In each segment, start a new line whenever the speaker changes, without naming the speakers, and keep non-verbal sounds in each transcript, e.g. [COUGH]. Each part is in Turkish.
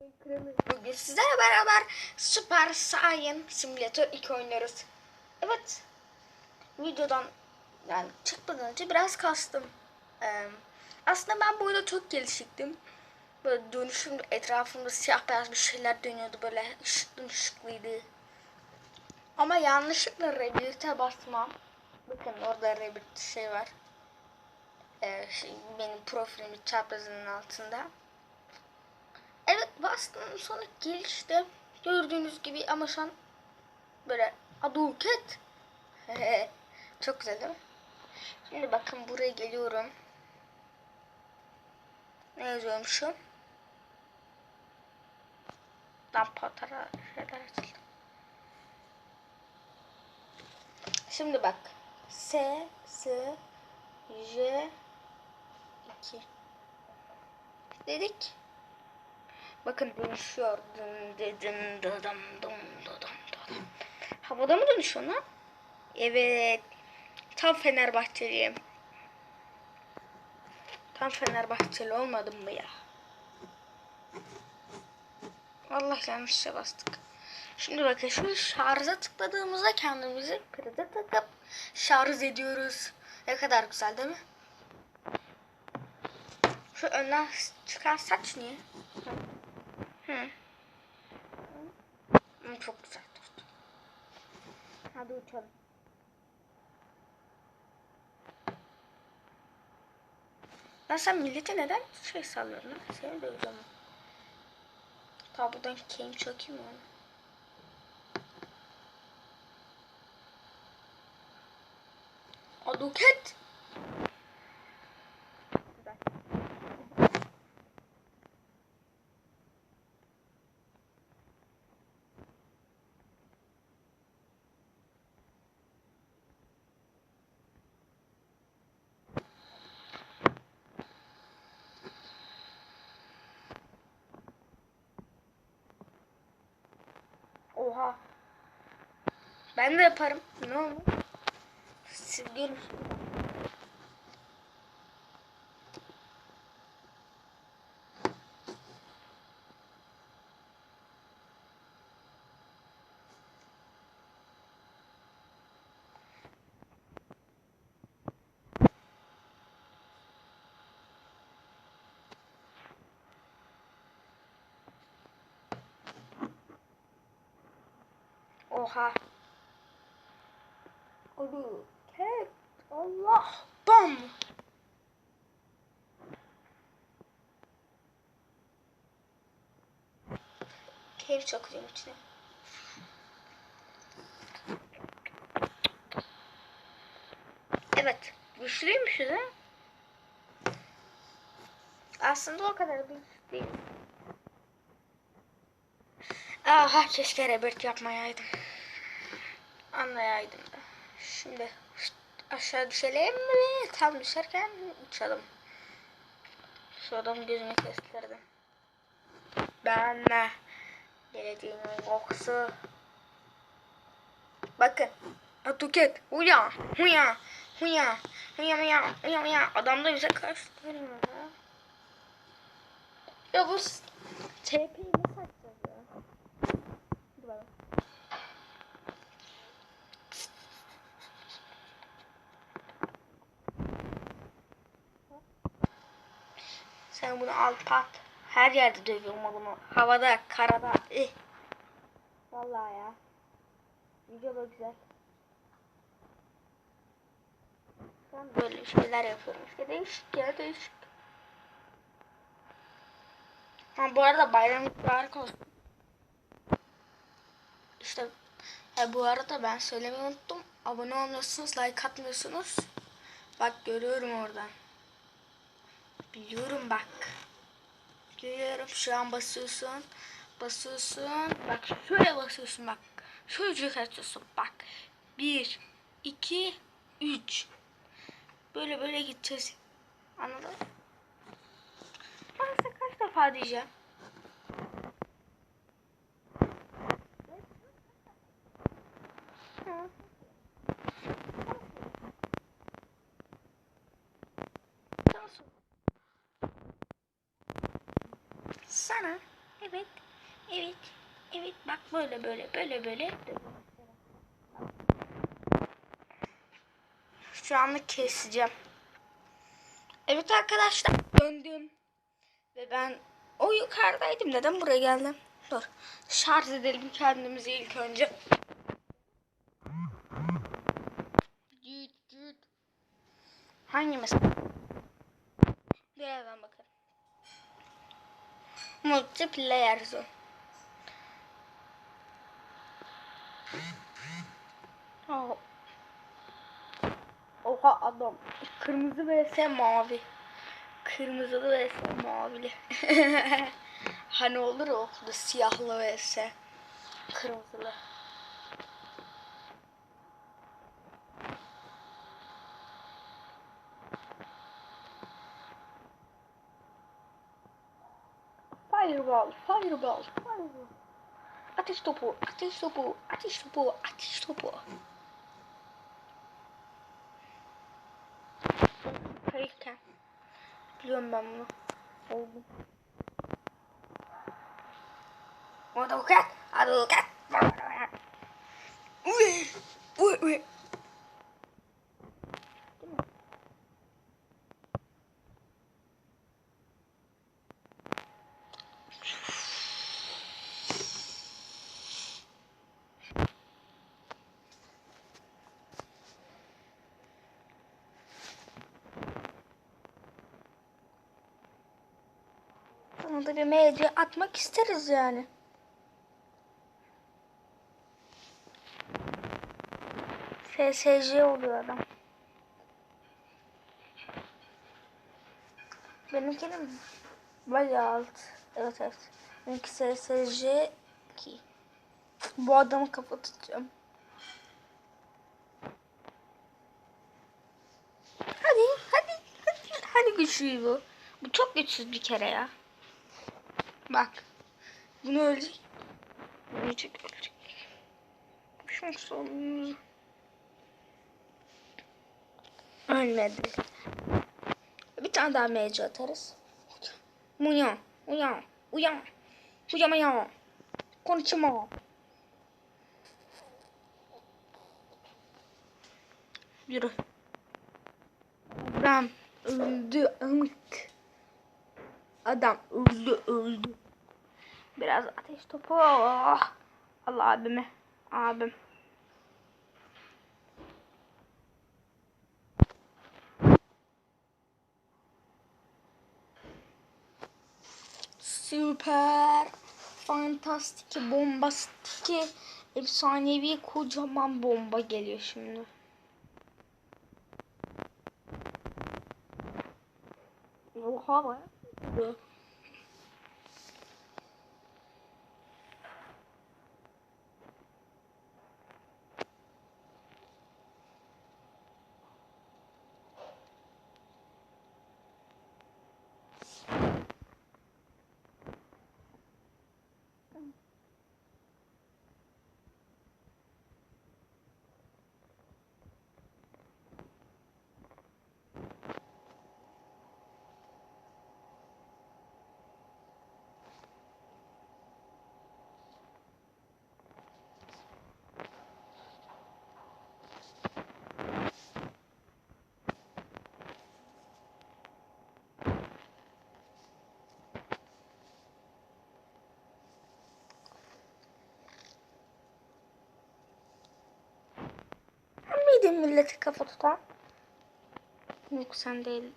Bugün sizlerle beraber Super Saiyan Simulator 2 oynuyoruz. Evet. Videodan yani çıkmadan önce biraz kastım. Ee, aslında ben bu oyunda çok gelişiktim. Böyle dönüşüm etrafımda siyah beyaz bir şeyler dönüyordu böyle ışıklı ışıklıydı. Ama yanlışlıkla Rebirth'e basmam. Bakın orada Rebirth şey var. Ee, şey, benim profilimin çaprazının altında. Evet bastım sonra gelişti. Gördüğünüz gibi ama şu an böyle aduket. [LAUGHS] Çok güzel değil mi? Şimdi bakın buraya geliyorum. Ne yazıyorum şu? Şeyler açıldı. Şimdi bak. S, S, J, 2. Dedik. Bakın dönüşüyor. Dın dım dı dım dı dım. Havada mı dönüşüyor lan? Evet. Tam Fenerbahçeliyim. Tam Fenerbahçeli olmadım mı ya? Allah yanlışça bastık. Şimdi bakın şu şarja tıkladığımızda kendimizi prize takıp şarj ediyoruz. Ne kadar güzel değil mi? Şu önden çıkan saç niye? Hı. Hı, çok güzel durdu. Hadi uçalım. Lan sen millete neden şey sallıyorsun lan? Seni de zaman. Ta buradan keyim çökeyim onu? Aduket. Oha. Ben de yaparım. Ne olur? Siz görün. Oha. Olu. Tek. Allah. Bam. Keyif çakacağım içine. Evet. Güçlüymüşüz ha. Aslında o kadar güçlü değil. Aha keşke rebirth yapmayaydım. Anlayaydım da. Şimdi aşağı düşelim mi? Tam düşerken uçalım. Şu adam gözümü kestirdim. Ben de geleceğimin kokusu. Bakın. Atuket. Uyan. Uyan. Uyan. Uyan uyan. Uyan uyan. Adam da bize karşı ya. Ya bu TP'yi nasıl açacağız ya? Dur bakalım. Sen bunu al pat. Her yerde dövüyorum bunu. Havada, karada. Eh. Vallahi ya. Video da güzel. Ben böyle şeyler yapıyorum. İşte değişik ya değişik. Ha bu arada bayram mübarek olsun. İşte ha, bu arada ben söylemeyi unuttum. Abone olmuyorsunuz, like atmıyorsunuz. Bak görüyorum oradan. Biliyorum bak. Görüyorum şu an basıyorsun. Basıyorsun. Bak şöyle basıyorsun bak. Şöyle yukarı bak. Bir, iki, üç. Böyle böyle gideceğiz. Anladın? Ben size kaç defa diyeceğim. Nasıl? Sana Evet. Evet. Evet. Bak böyle böyle böyle böyle. Şu anlık keseceğim. Evet arkadaşlar döndüm. Ve ben o yukarıdaydım. Neden buraya geldim? Dur. Şarj edelim kendimizi ilk önce. Hangi mesela? Birazdan bakarım. Multiplayer zone. Oh. Oha adam. Kırmızı vs mavi. Kırmızılı vs mavili. [LAUGHS] hani olur ya okulda siyahlı vs kırmızılı. Fireball, fireball, fireball. Ateş topu, ateş topu, ateş topu, ateş topu. Hayırken. Biliyorum ben bunu. Oldu. Adukat, adukat. Uy, uy. Sana da bir medya atmak isteriz yani. FSC oluyor adam. Benimkinin bayağı alt. Evet evet. Benimki SSC 2. Bu adamı kafa tutacağım. Hadi hadi hadi. Hadi güçlü bu. Bu çok güçsüz bir kere ya. Bak. Bunu ölecek. Ölecek ölecek. Çok sonunu. Ölmedi. Bir tane daha mece atarız. Uyan. Uyan. Uyan. Uyamayan. Konuşma. Yürü. Adam öldü amık. Adam öldü öldü. Biraz ateş topu. Oh. Allah abime. Abim. Süper. Fantastik, bombastik, efsanevi kocaman bomba geliyor şimdi. Oha be. Sen miydin milleti kafa tutan? Yok sen değil.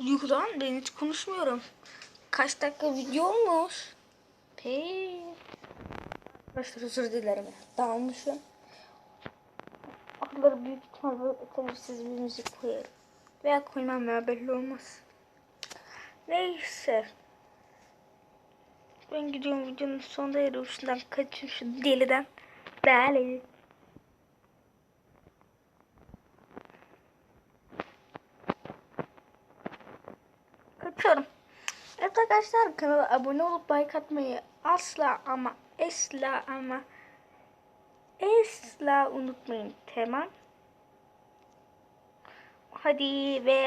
Yuh ben hiç konuşmuyorum. Kaç dakika video olmuş? Pey. Arkadaşlar özür dilerim. Dağılmışım. Akılları büyük ihtimal böyle telifsiz bir müzik koyarım. Veya koymam ya belli olmaz. Neyse. Ben gidiyorum videonun sonunda yarışından kaçayım şu deliden. Deli. Kaçıyorum. Evet arkadaşlar kanala abone olup like atmayı asla ama esla ama esla unutmayın tamam. Hadi ve